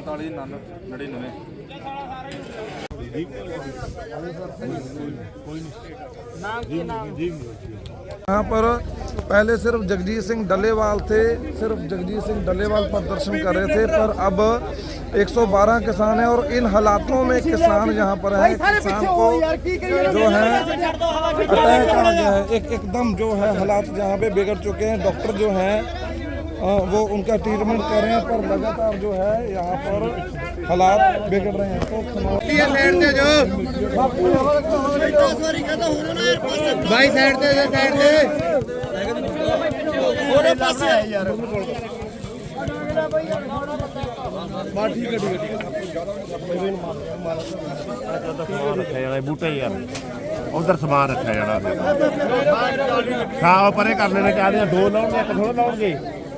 45 99 यहाँ पर पहले सिर्फ़ जगजीत सिंह डल्लेवाल थे सिर्फ़ जगजीत सिंह डल्लेवाल प्रदर्शन कर रहे थे पर अब 112 किसान हैं और इन हालातों में किसान यहाँ पर हैं। किसान को जो है अटैक आ गया है? एक एकदम जो है हालात जहाँ पे बिगड़ चुके हैं डॉक्टर जो हैं वो उनका ट्रीटमेंट कर रहे हैं पर लगातार जो है यहाँ पर हालात बिगड़ रहे हैं तो खनौर- ਭਾਈ ਸਾਈਡ ਤੇ ਸਾਈਡ ਤੇ ਸਮਾਨ ਰੱਖਿਆ ਜਾਣਾ ਬੂਟੇ ਯਾਰ ਉਧਰ ਸਮਾਨ ਰੱਖਿਆ ਜਾਣਾ ਹਾਂ ਉਹ ਪਰੇ ਕਰ ਲੈਣੇ ਚਾਹਦੇ ਆ ਦੋ ਲਾਉਣਗੇ ਇੱਕ ਥੋੜਾ ਲਾਉਣਗੇ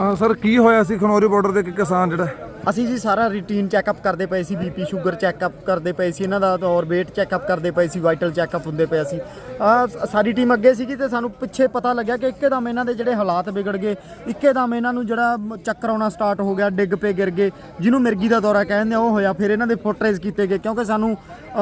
ਹਾਂ ਸਰ, ਕੀ ਹੋਇਆ ਸੀ ਖਨੌਰੀ ਬਾਰਡਰ 'ਤੇ ਇੱਕ ਕਿਸਾਨ ਜਿਹੜਾ? ਅਸੀਂ ਜੀ ਸਾਰਾ ਰੂਟੀਨ ਚੈੱਕਅਪ ਕਰਦੇ ਪਏ ਸੀ ਬੀਪੀ ਸ਼ੂਗਰ ਚੈੱਕਅਪ ਕਰਦੇ ਪਏ ਸੀ, ਇਹਨਾਂ ਦਾ ਔਰ weight ਚੈੱਕਅਪ ਕਰਦੇ ਪਏ ਸੀ ਵਾਈਟਲ ਚੈੱਕਅਪ ਹੁੰਦੇ ਪਏ ਸੀ। ਆ ਸਾਰੀ ਟੀਮ ਅੱਗੇ ਸੀਗੀ ਤੇ ਸਾਨੂੰ ਪਿੱਛੇ ਪਤਾ ਲੱਗਿਆ ਕਿ ਇੱਕਦਮ ਇਹਨਾਂ ਦੇ ਜਿਹੜੇ ਹਾਲਾਤ ਵਿਗੜ ਗਏ। ਇੱਕਦਮ ਇਹਨਾਂ ਨੂੰ ਜਿਹੜਾ ਮ- ਚੱਕਰ ਆਉਣਾ ਸਟਾਰਟ ਹੋ ਗਿਆ, ਡਿੱਗ ਪਏ, ਗਿਰ ਗਏ। ਜਿਹਨੂੰ ਮਿਰਗੀ ਦਾ ਦੌਰਾ ਕਹਿੰਦੇ ਆ, ਉਹ ਹੋਇਆ। ਫਿਰ ਇਹਨਾਂ ਦੇ ਫੁੱਟ ਕੀਤੇ ਗਏ, ਕਿਉਂਕਿ ਸਾਨੂੰ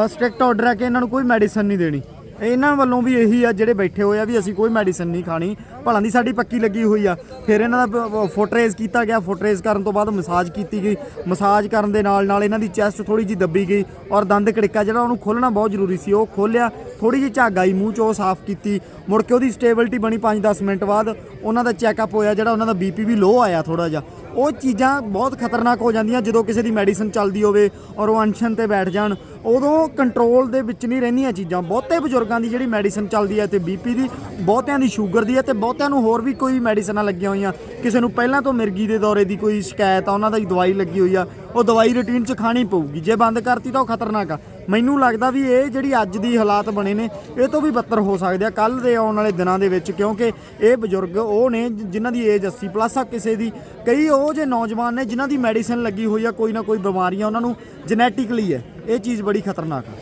ਸਟ੍ਰਿਕਟ ਆਰਡਰ ਹੈ ਕਿ ਇਹਨਾਂ ਨੂੰ ਕੋਈ ਮੈਡੀਸਨ ਨਹੀਂ ਦੇਣੀ। ਇਹਨਾਂ ਵੱਲੋਂ ਵੀ ਇਹੀ ਆ ਜਿਹੜੇ ਬੈਠੇ ਹੋਏ ਆ ਵੀ ਅਸੀਂ ਕੋਈ ਮੈਡੀਸਨ ਨਹੀਂ ਖਾਣੀ। ਭਲਾਂ ਦੀ ਸਾਡੀ ਪੱਕੀ ਲੱਗੀ ਹੋਈ ਆ। ਫਿਰ ਇਹਨਾਂ ਦਾ ਫੁੱਟ ਰੇਜ਼ ਕੀਤਾ ਗਿਆ। ਫੁੱਟ ਰੇਜ਼ ਕਰਨ ਤੋਂ ਬਾਅਦ ਮਸਾਜ ਕੀਤੀ ਗਈ। ਮਸਾਜ ਕਰਨ ਦੇ ਨਾਲ ਨਾਲ ਇਹਨਾਂ ਦੀ ਚੈਸਟ ਥੋੜੀ ਜਿਹੀ ਦੱਬੀ ਗਈ ਔਰ ਦੰਦ ਕੜਿੱਕਾ ਜਿਹੜਾ ਉਹਨੂੰ ਖੋਲਣਾ ਬਹੁਤ ਜ਼ਰੂਰੀ ਸੀ। ਉਹ ਖੋਲਿਆ ਥੋੜੀ ਜਿਹੀ ਝੱਗ ਆਈ, ਮੂੰਹ 'ਚ ਉਹ ਸਾਫ਼ ਕੀਤੀ। ਮੁੜ ਕੇ ਉਹਦੀ ਸਟੇਬਿਲਿਟੀ ਬਣੀ 5-10 ਮਿੰਟ ਬਾਅਦ। ਉਹਨਾਂ ਦਾ ਚੈੱਕਅਪ ਹੋਇਆ ਜਿਹੜਾ ਉਹਨਾਂ ਦਾ ਬੀਪੀ ਵੀ ਲੋ ਆਇਆ ਥੋੜਾ ਜਿਹਾ। ਉਹ ਚੀਜ਼ਾਂ ਬਹੁਤ ਖਤਰਨਾਕ ਹੋ ਜਾਂਦੀਆਂ ਜਦੋਂ ਕਿਸੇ ਦੀ ਮੈਡੀਸਨ ਚੱਲਦੀ ਹੋਵੇ ਔਰ ਉਹ ਅਨਸ਼ਨ ਤੇ ਬੈਠ ਜਾਣ। ਉਦੋਂ ਕੰਟਰੋਲ ਦੇ ਵਿੱਚ ਨਹੀਂ ਰਹਿੰਦੀਆਂ ਚੀਜ਼ਾਂ। ਬਹੁਤੇ ਬਜ਼ੁਰਗਾਂ ਦੀ ਜਿਹੜੀ ਮੈਡੀਸਨ ਚੱਲਦੀ ਹੈ ਤੇ ਬੀਪੀ ਦੀ, ਬਹੁਤਿਆਂ ਦੀ ਸ਼ੂਗਰ ਦੀ ਹੈ ਤੇ ਬਹੁਤਿਆਂ ਨੂੰ ਹੋਰ ਵੀ ਕੋਈ ਮੈਡੀਸਨਾਂ ਲੱਗੀਆਂ ਹੋਈਆਂ। ਕਿਸੇ ਨੂੰ ਪਹਿਲਾਂ ਤੋਂ ਮਿਰਗੀ ਦੇ ਦੌਰੇ ਦੀ ਕੋਈ ਸ਼ਿਕਾਇਤ ਆ, ਉਹਨਾਂ ਦੀ ਦਵਾਈ ਲੱਗੀ ਹੋਈ ਆ। ਉਹ ਦਵਾਈ ਰੂਟੀਨ 'ਚ ਖਾਣੀ ਪਊਗੀ। ਜੇ ਬੰਦ ਕਰਤੀ ਤਾਂ ਉਹ ਖਤਰਨਾਕ ਆ। ਮੈਨੂੰ ਲੱਗਦਾ ਵੀ ਇਹ ਜਿਹੜੀ ਅੱਜ ਦੀ ਹਾਲਾਤ ਬਣੇ ਨੇ, ਇਹ ਤੋਂ ਵੀ ਬੱਤਰ ਹੋ ਸਕਦੇ ਆ ਕੱਲ ਦੇ ਆਉਣ ਵਾਲੇ ਦਿਨਾਂ ਦੇ ਵਿੱਚ, ਕਿਉਂਕਿ ਇਹ ਬਜ਼ੁਰਗ ਉਹ ਨੇ ਜਿਨ੍ਹਾਂ ਦੀ ਏਜ 80 ਪਲੱਸ ਆ ਕਿਸੇ ਦੀ, ਕਈ ਉਹ ਜੇ ਨੌਜਵਾਨ ਨੇ ਜਿਨ੍ਹਾਂ ਦੀ ਮੈਡੀਸਨ ਲੱਗੀ ਹੋਈ ਆ, ਕੋਈ ਨਾ ਕੋਈ ਬਿਮਾਰੀਆਂ ਉਹਨਾਂ ਨੂੰ ਜੈਨੇਟਿਕਲੀ ਹੈ। ਇਹ ਚੀਜ਼ ਬੜੀ ਖਤਰਨਾਕ ਆ।